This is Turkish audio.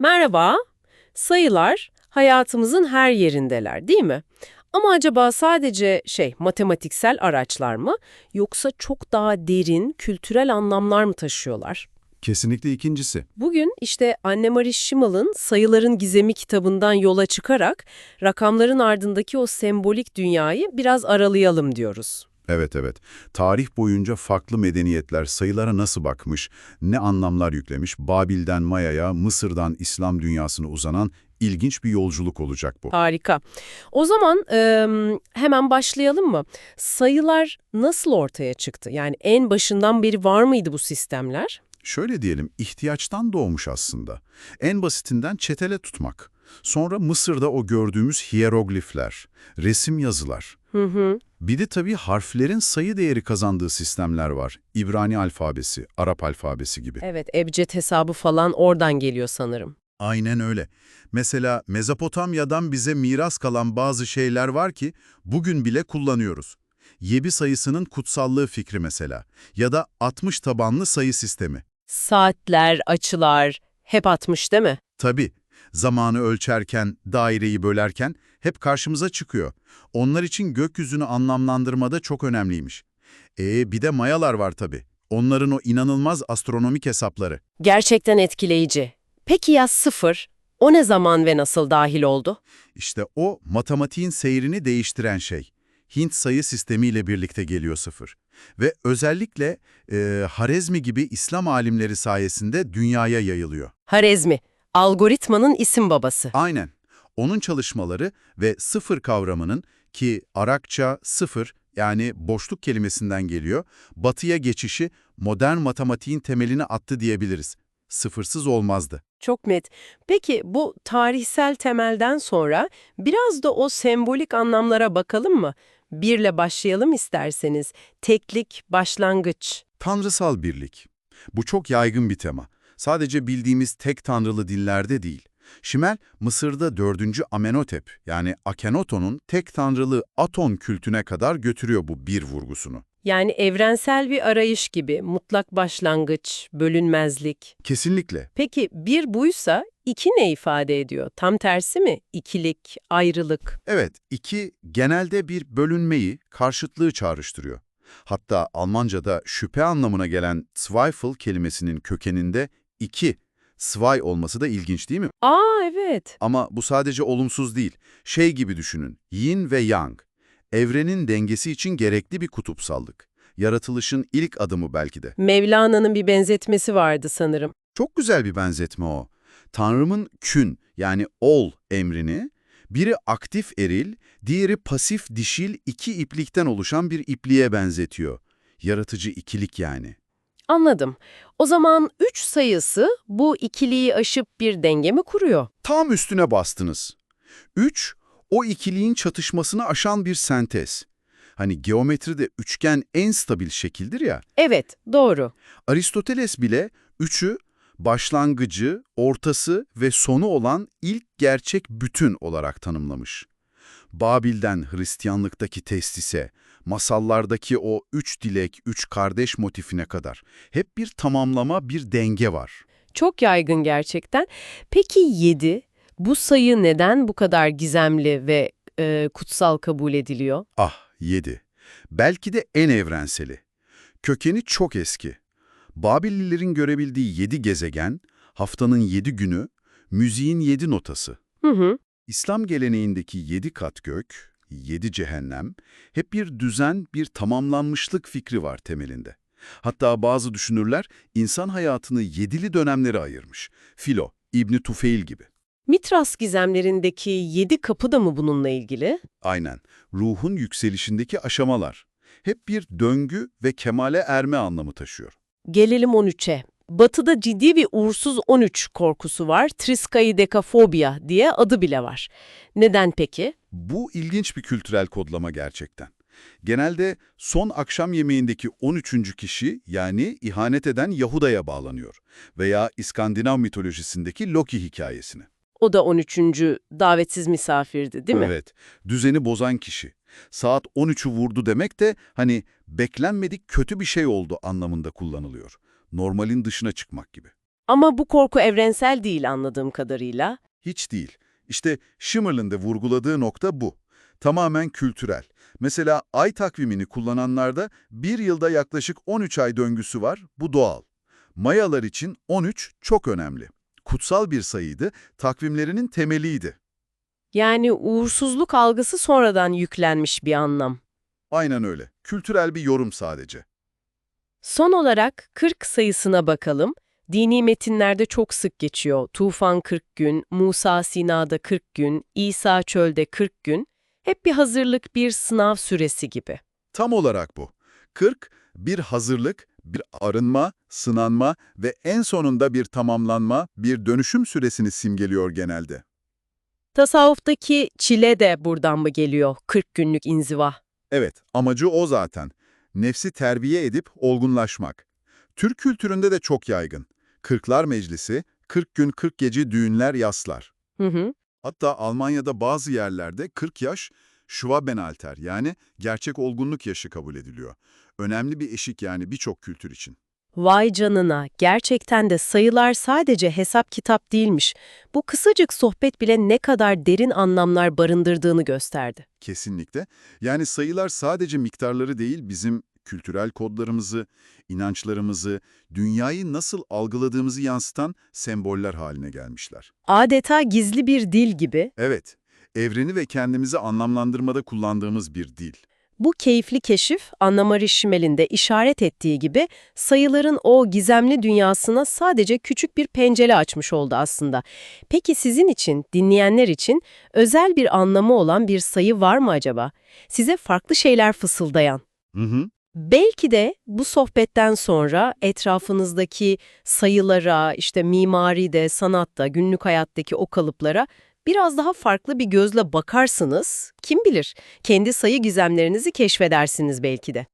Merhaba. Sayılar hayatımızın her yerindeler, değil mi? Ama acaba sadece şey, matematiksel araçlar mı yoksa çok daha derin kültürel anlamlar mı taşıyorlar? Kesinlikle ikincisi. Bugün işte Anne-Marie Schimmel'ın Sayıların Gizemi kitabından yola çıkarak rakamların ardındaki o sembolik dünyayı biraz aralayalım diyoruz. Evet evet. Tarih boyunca farklı medeniyetler sayılara nasıl bakmış, ne anlamlar yüklemiş, Babil'den Maya'ya, Mısır'dan İslam dünyasına uzanan ilginç bir yolculuk olacak bu. Harika. O zaman e, hemen başlayalım mı? Sayılar nasıl ortaya çıktı? Yani en başından beri var mıydı bu sistemler? Şöyle diyelim, ihtiyaçtan doğmuş aslında. En basitinden çetele tutmak. Sonra Mısır'da o gördüğümüz hieroglifler, resim yazılar. Hı hı. Bir de tabii harflerin sayı değeri kazandığı sistemler var. İbrani alfabesi, Arap alfabesi gibi. Evet, ebced hesabı falan oradan geliyor sanırım. Aynen öyle. Mesela Mezopotamya'dan bize miras kalan bazı şeyler var ki bugün bile kullanıyoruz. Yebi sayısının kutsallığı fikri mesela ya da 60 tabanlı sayı sistemi. Saatler, açılar hep atmış değil mi? Tabii zamanı ölçerken, daireyi bölerken hep karşımıza çıkıyor. Onlar için gökyüzünü anlamlandırmada çok önemliymiş. E bir de mayalar var tabii. Onların o inanılmaz astronomik hesapları. Gerçekten etkileyici. Peki ya sıfır? O ne zaman ve nasıl dahil oldu? İşte o matematiğin seyrini değiştiren şey. Hint sayı sistemiyle birlikte geliyor sıfır. Ve özellikle e, Harezmi gibi İslam alimleri sayesinde dünyaya yayılıyor. Harezmi, algoritmanın isim babası. Aynen. Onun çalışmaları ve sıfır kavramının ki Arakça sıfır yani boşluk kelimesinden geliyor, batıya geçişi modern matematiğin temelini attı diyebiliriz. Sıfırsız olmazdı. Çok net. Peki bu tarihsel temelden sonra biraz da o sembolik anlamlara bakalım mı? Birle başlayalım isterseniz. Teklik, başlangıç. Tanrısal birlik. Bu çok yaygın bir tema. Sadece bildiğimiz tek tanrılı dillerde değil. Şimel, Mısır'da 4. Amenhotep yani Akhenaton'un tek tanrılı Aton kültüne kadar götürüyor bu bir vurgusunu. Yani evrensel bir arayış gibi, mutlak başlangıç, bölünmezlik. Kesinlikle. Peki bir buysa iki ne ifade ediyor? Tam tersi mi? İkilik, ayrılık. Evet, iki genelde bir bölünmeyi, karşıtlığı çağrıştırıyor. Hatta Almanca'da şüphe anlamına gelen Zweifel kelimesinin kökeninde iki, Zwei olması da ilginç değil mi? Aa evet. Ama bu sadece olumsuz değil. Şey gibi düşünün, yin ve yang. Evrenin dengesi için gerekli bir kutupsallık. Yaratılışın ilk adımı belki de. Mevlana'nın bir benzetmesi vardı sanırım. Çok güzel bir benzetme o. Tanrımın kün yani ol emrini, biri aktif eril, diğeri pasif dişil iki iplikten oluşan bir ipliğe benzetiyor. Yaratıcı ikilik yani. Anladım. O zaman 3 sayısı bu ikiliği aşıp bir denge mi kuruyor? Tam üstüne bastınız. 3, o ikiliğin çatışmasını aşan bir sentez. Hani geometride üçgen en stabil şekildir ya, Evet, doğru. Aristoteles bile 3'ü başlangıcı, ortası ve sonu olan ilk gerçek bütün olarak tanımlamış. Babil'den Hristiyanlıktaki testise, masallardaki o üç dilek, üç kardeş motifine kadar hep bir tamamlama, bir denge var. Çok yaygın gerçekten. Peki 7, bu sayı neden bu kadar gizemli ve e, kutsal kabul ediliyor? Ah, 7. Belki de en evrenseli. Kökeni çok eski. Babillilerin görebildiği 7 gezegen, haftanın 7 günü, müziğin 7 notası. Hı hı. İslam geleneğindeki 7 kat gök, 7 cehennem, hep bir düzen, bir tamamlanmışlık fikri var temelinde. Hatta bazı düşünürler insan hayatını yedili dönemlere ayırmış. Filo, İbni Tufeil gibi. Mitras gizemlerindeki 7 kapı da mı bununla ilgili? Aynen, ruhun yükselişindeki aşamalar. Hep bir döngü ve kemale erme anlamı taşıyor. Gelelim 13'e. Batı'da ciddi bir uğursuz 13 korkusu var. Triskaidekafobia diye adı bile var. Neden peki? Bu ilginç bir kültürel kodlama gerçekten. Genelde son akşam yemeğindeki 13. kişi yani ihanet eden Yahuda'ya bağlanıyor veya İskandinav mitolojisindeki Loki hikayesine. O da 13. davetsiz misafirdi değil mi? Evet, düzeni bozan kişi. Saat 13'ü vurdu demek de hani beklenmedik kötü bir şey oldu anlamında kullanılıyor. Normalin dışına çıkmak gibi. Ama bu korku evrensel değil anladığım kadarıyla. Hiç değil. İşte Schimmerl'in de vurguladığı nokta bu. Tamamen kültürel. Mesela ay takvimini kullananlarda bir yılda yaklaşık 13 ay döngüsü var, bu doğal. Mayalar için 13 çok önemli. Kutsal bir sayıydı, takvimlerinin temeliydi. Yani uğursuzluk algısı sonradan yüklenmiş bir anlam. Aynen öyle. Kültürel bir yorum sadece. Son olarak 40 sayısına bakalım. Dini metinlerde çok sık geçiyor. Tufan 40 gün, Musa Sina'da 40 gün, İsa çölde 40 gün. Hep bir hazırlık, bir sınav süresi gibi. Tam olarak bu. 40, bir hazırlık, bir arınma, sınanma ve en sonunda bir tamamlanma, bir dönüşüm süresini simgeliyor genelde. Tasavvuftaki çile de buradan mı geliyor? 40 günlük inziva. Evet, amacı o zaten. Nefsi terbiye edip olgunlaşmak. Türk kültüründe de çok yaygın. Kırklar Meclisi, 40 gün 40 gece düğünler yaslar. Hı hı. Hatta Almanya'da bazı yerlerde 40 yaş Schwabenalter yani gerçek olgunluk yaşı kabul ediliyor. Önemli bir eşik yani birçok kültür için. Vay canına, gerçekten de sayılar sadece hesap kitap değilmiş. Bu kısacık sohbet bile ne kadar derin anlamlar barındırdığını gösterdi. Kesinlikle. Yani sayılar sadece miktarları değil bizim kültürel kodlarımızı, inançlarımızı, dünyayı nasıl algıladığımızı yansıtan semboller haline gelmişler. Adeta gizli bir dil gibi, Evet, evreni ve kendimizi anlamlandırmada kullandığımız bir dil. Bu keyifli keşif, Anna-Marie Schimmel'in de işaret ettiği gibi sayıların o gizemli dünyasına sadece küçük bir pencere açmış oldu aslında. Peki sizin için, dinleyenler için özel bir anlamı olan bir sayı var mı acaba? Size farklı şeyler fısıldayan? Hı hı. Belki de bu sohbetten sonra etrafınızdaki sayılara, işte mimaride, sanatta, günlük hayattaki o kalıplara biraz daha farklı bir gözle bakarsınız. Kim bilir, kendi sayı gizemlerinizi keşfedersiniz belki de.